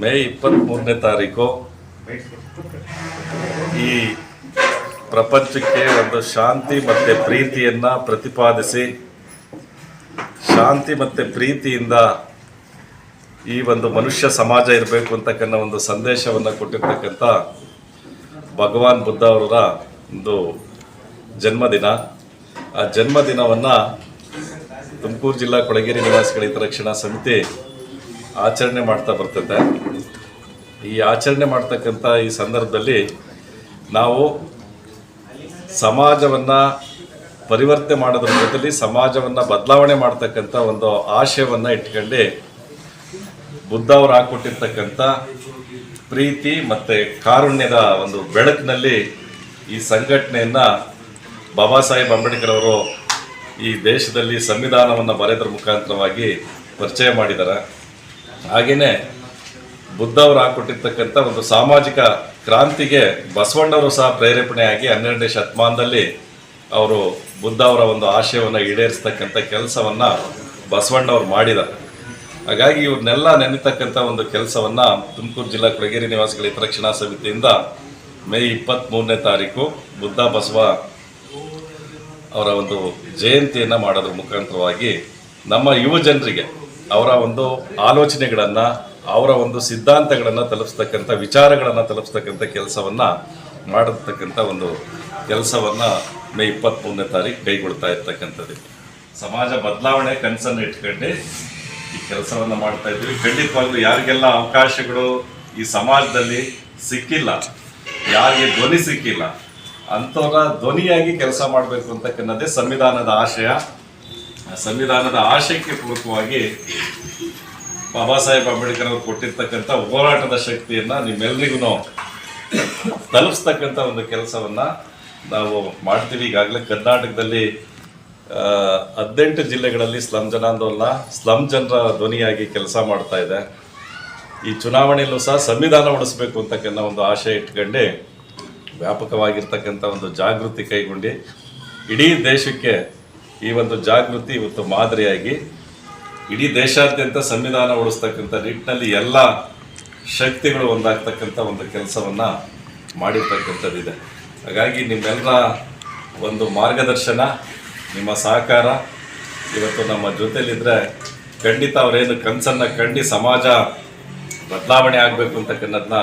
ಮೇ ಇಪ್ಪತ್ತ್ಮೂರನೇ ತಾರೀಕು ಈ ಪ್ರಪಂಚಕ್ಕೆ ಒಂದು ಶಾಂತಿ ಮತ್ತು ಪ್ರೀತಿಯನ್ನು ಪ್ರತಿಪಾದಿಸಿ, ಶಾಂತಿ ಮತ್ತು ಪ್ರೀತಿಯಿಂದ ಈ ಒಂದು ಮನುಷ್ಯ ಸಮಾಜ ಇರಬೇಕು ಅಂತಕ್ಕಂಥ ಒಂದು ಸಂದೇಶವನ್ನು ಕೊಟ್ಟಿರ್ತಕ್ಕಂಥ ಭಗವಾನ್ ಬುದ್ಧ ಅವರ ಒಂದು ಜನ್ಮದಿನ. ಆ ಜನ್ಮದಿನವನ್ನು ತುಮಕೂರು ಜಿಲ್ಲಾ ಕೊಳಗೇರಿ ನಿವಾಸಿಗಳ ಹಿತರಕ್ಷಣಾ ಸಮಿತಿ ಆಚರಣೆ ಮಾಡ್ತಾ ಬರ್ತದೆ. ಈ ಆಚರಣೆ ಮಾಡ್ತಕ್ಕಂಥ ಈ ಸಂದರ್ಭದಲ್ಲಿ ನಾವು ಸಮಾಜವನ್ನು ಪರಿವರ್ತನೆ ಮಾಡೋದ್ರ ಜೊತೆಲಿ ಸಮಾಜವನ್ನು ಬದಲಾವಣೆ ಮಾಡ್ತಕ್ಕಂಥ ಒಂದು ಆಶಯವನ್ನು ಇಟ್ಕೊಂಡು ಬುದ್ಧ ಅವರು ಹಾಕ್ಕೊಟ್ಟಿರ್ತಕ್ಕಂಥ ಪ್ರೀತಿ ಮತ್ತು ಕಾರುಣ್ಯದ ಒಂದು ಬೆಳಕಿನಲ್ಲಿ ಈ ಸಂಘಟನೆಯನ್ನು ಬಾಬಾ ಸಾಹೇಬ್ ಅಂಬೇಡ್ಕರ್ ಅವರು ಈ ದೇಶದಲ್ಲಿ ಸಂವಿಧಾನವನ್ನು ಬರೆದ್ರ ಮುಖಾಂತರವಾಗಿ ಪರಿಚಯ ಮಾಡಿದ್ದಾರೆ ಹಾಗೆಯೇ ಬುದ್ಧ ಅವರು ಹಾಕೊಟ್ಟಿರ್ತಕ್ಕಂಥ ಒಂದು ಸಾಮಾಜಿಕ ಕ್ರಾಂತಿಗೆ ಬಸವಣ್ಣವರು ಸಹ ಪ್ರೇರೇಪಣೆಯಾಗಿ ಹನ್ನೆರಡನೇ ಶತಮಾನದಲ್ಲಿ ಅವರು ಬುದ್ಧ ಅವರ ಒಂದು ಆಶಯವನ್ನು ಈಡೇರಿಸ್ತಕ್ಕಂಥ ಕೆಲಸವನ್ನು ಬಸವಣ್ಣವ್ರು ಮಾಡಿದ್ದಾರೆ. ಹಾಗಾಗಿ ಇವ್ರನ್ನೆಲ್ಲ ನೆನೆತಕ್ಕಂಥ ಒಂದು ಕೆಲಸವನ್ನು ತುಮಕೂರು ಜಿಲ್ಲಾ ಕೊಡಗೇರಿ ನಿವಾಸಿಗಳ ಹಿತರಕ್ಷಣಾ ಸಮಿತಿಯಿಂದ ಮೇ ಇಪ್ಪತ್ತ್ಮೂರನೇ ತಾರೀಕು ಬುದ್ಧ ಬಸವ ಅವರ ಒಂದು ಜಯಂತಿಯನ್ನು ಮಾಡೋದ್ರ ಮುಖಾಂತರವಾಗಿ ನಮ್ಮ ಯುವ ಜನರಿಗೆ ಅವರ ಒಂದು ಆಲೋಚನೆಗಳನ್ನು, ಅವರ ಒಂದು ಸಿದ್ಧಾಂತಗಳನ್ನು ತಲುಪಿಸ್ತಕ್ಕಂಥ, ವಿಚಾರಗಳನ್ನು ತಲುಪಿಸ್ತಕ್ಕಂಥ ಕೆಲಸವನ್ನು ಮಾಡತಕ್ಕಂಥ ಒಂದು ಕೆಲಸವನ್ನು ಮೇ ಇಪ್ಪತ್ತ್ಮೂರನೇ ತಾರೀಕು ಕೈಗೊಳ್ತಾ ಇರ್ತಕ್ಕಂಥದ್ದು. ಸಮಾಜ ಬದಲಾವಣೆ ಕನಸನ್ನು ಇಟ್ಕೊಂಡು ಈ ಕೆಲಸವನ್ನು ಮಾಡ್ತಾ ಇದ್ದೀವಿ. ಖಂಡಿತವಾಗ್ಲೂ ಯಾರಿಗೆಲ್ಲ ಅವಕಾಶಗಳು ಈ ಸಮಾಜದಲ್ಲಿ ಸಿಕ್ಕಿಲ್ಲ, ಯಾರಿಗೆ ಧ್ವನಿ ಸಿಕ್ಕಿಲ್ಲ, ಅಂಥವ್ರ ಧ್ವನಿಯಾಗಿ ಕೆಲಸ ಮಾಡಬೇಕು ಅಂತಕ್ಕನ್ನದೇ ಸಂವಿಧಾನದ ಆಶಯ. ಸಂವಿಧಾನದ ಆಶಯಕ್ಕೆ ಪೂರಕವಾಗಿ ಬಾಬಾ ಸಾಹೇಬ್ ಅಂಬೇಡ್ಕರ್ ಅವರು ಕೊಟ್ಟಿರ್ತಕ್ಕಂಥ ಹೋರಾಟದ ಶಕ್ತಿಯನ್ನು ನಿಮ್ಮೆಲ್ಲರಿಗೂ ತಲುಪಿಸ್ತಕ್ಕಂಥ ಒಂದು ಕೆಲಸವನ್ನು ನಾವು ಮಾಡ್ತೀವಿ. ಈಗಾಗಲೇ ಕರ್ನಾಟಕದಲ್ಲಿ ಹದಿನೆಂಟು ಜಿಲ್ಲೆಗಳಲ್ಲಿ ಸ್ಲಮ್ ಜನಾಂದೋಲನ, ಸ್ಲಂ ಜನರ ಧ್ವನಿಯಾಗಿ ಕೆಲಸ ಮಾಡ್ತಾ ಇದೆ. ಈ ಚುನಾವಣೆಯಲ್ಲೂ ಸಹ ಸಂವಿಧಾನ ಉಳಿಸ್ಬೇಕು ಅಂತಕ್ಕಂಥ ಒಂದು ಆಶಯ ಇಟ್ಕೊಂಡು ವ್ಯಾಪಕವಾಗಿರ್ತಕ್ಕಂಥ ಒಂದು ಜಾಗೃತಿ ಕೈಗೊಂಡು ಇಡೀ ದೇಶಕ್ಕೆ ಈ ಒಂದು ಜಾಗೃತಿ ಇವತ್ತು ಮಾದರಿಯಾಗಿ ಇಡೀ ದೇಶಾದ್ಯಂತ ಸಂವಿಧಾನ ಉಳಿಸ್ತಕ್ಕಂಥ ನಿಟ್ಟಿನಲ್ಲಿ ಎಲ್ಲ ಶಕ್ತಿಗಳು ಒಂದಾಗ್ತಕ್ಕಂಥ ಒಂದು ಕೆಲಸವನ್ನು ಮಾಡಿರ್ತಕ್ಕಂಥದ್ದಿದೆ. ಹಾಗಾಗಿ ನಿಮ್ಮೆಲ್ಲರ ಒಂದು ಮಾರ್ಗದರ್ಶನ, ನಿಮ್ಮ ಸಹಕಾರ, ಇವತ್ತು ನಮ್ಮ ಜೊತೆಯಲ್ಲಿದ್ದರೆ ಖಂಡಿತ ಅವರೇನು ಕನಸನ್ನು ಕಂಡು ಸಮಾಜ ಬದಲಾವಣೆ ಆಗಬೇಕು ಅಂತಕ್ಕನ್ನೋದನ್ನ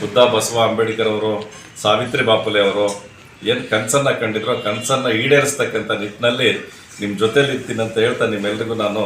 ಬುದ್ಧ ಬಸವ ಅಂಬೇಡ್ಕರ್ ಅವರು, ಸಾವಿತ್ರಿ ಬಾಪುಲೆ ಅವರು ಏನು ಕನಸನ್ನು ಕಂಡಿದ್ರು ಕನಸನ್ನು ಈಡೇರಿಸ್ತಕ್ಕಂಥ ನಿಟ್ಟಿನಲ್ಲಿ ನಿಮ್ಮ ಜೊತೆಲಿ ಇರ್ತೀನಿ ಅಂತ ಹೇಳ್ತಾ ನಿಮ್ಮೆಲ್ರಿಗೂ ನಾನು